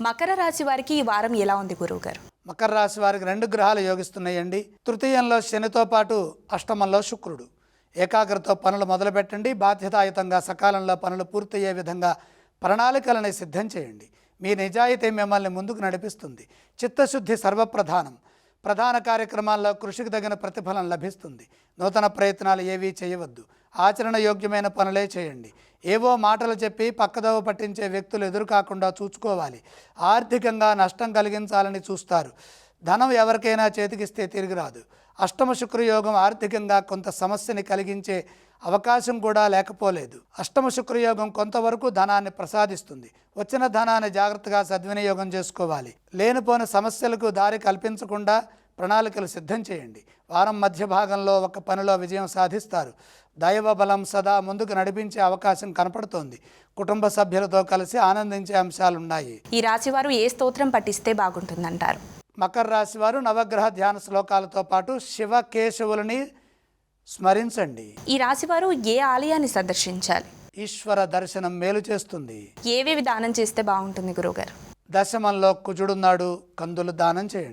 మకర రాశి వారికి ఈ వారం ఎలా ఉంది గురువు గారు? మకర రాశి వారికి రెండు గ్రహాలు యోగిస్తున్నాయండి. తృతీయంలో శనితో పాటు అష్టమంలో శుక్రుడు. ఏకాగ్రతో పనులు మొదలుపెట్టండి. బాధ్యతాయుతంగా సకాలంలో పనులు పూర్తయ్యే విధంగా ప్రణాళికలని సిద్ధం చేయండి. మీ నిజాయితీ మిమ్మల్ని ముందుకు నడిపిస్తుంది. చిత్తశుద్ధి సర్వప్రధానం. ప్రధాన కార్యక్రమాల్లో కృషికి తగిన ప్రతిఫలం లభిస్తుంది. నూతన ప్రయత్నాలు ఏవీ చేయవద్దు. ఆచరణ యోగ్యమైన పనులే చేయండి. ఏవో మాటలు చెప్పి పక్కదోవ పట్టించే వ్యక్తులు ఎదురు కాకుండా చూసుకోవాలి ఆర్థికంగా నష్టం కలిగించాలని చూస్తారు. ధనం ఎవరికైనా చేతికిస్తే తిరిగి రాదు. అష్టమ శుక్రయోగం ఆర్థికంగా కొంత సమస్యని కలిగించే అవకాశం కూడా లేకపోలేదు. అష్టమ శుక్రయోగం కొంతవరకు ధనాన్ని ప్రసాదిస్తుంది. వచ్చిన ధనాన్ని జాగ్రత్తగా సద్వినియోగం చేసుకోవాలి. లేనిపోని సమస్యలకు దారి కల్పించకుండా ప్రణాళికలు సిద్ధం చేయండి. వారం మధ్య భాగంలో ఒక పనిలో విజయం సాధిస్తారు. దైవ బలం సదా ముందుకు నడిపించే అవకాశం కనపడుతోంది. కుటుంబ సభ్యులతో కలిసి ఆనందించే అంశాలున్నాయి. ఈ రాశి వారు ఏ స్తోత్రం పఠిస్తే బాగుంటుందంటారు? మకర రాశి వారు నవగ్రహ ధ్యాన శ్లోకాలతో పాటు శివ కేశవులని స్మరించండి. ఈ రాశి వారు ఏ ఆలయాన్ని సందర్శించాలి? ఈశ్వర దర్శనం మేలు చేస్తుంది. ఏవేవి దానం చేస్తే బాగుంటుంది గురువుగారు? దశమంలో కుజుడున్నాడు కందులు దానం చేయండి.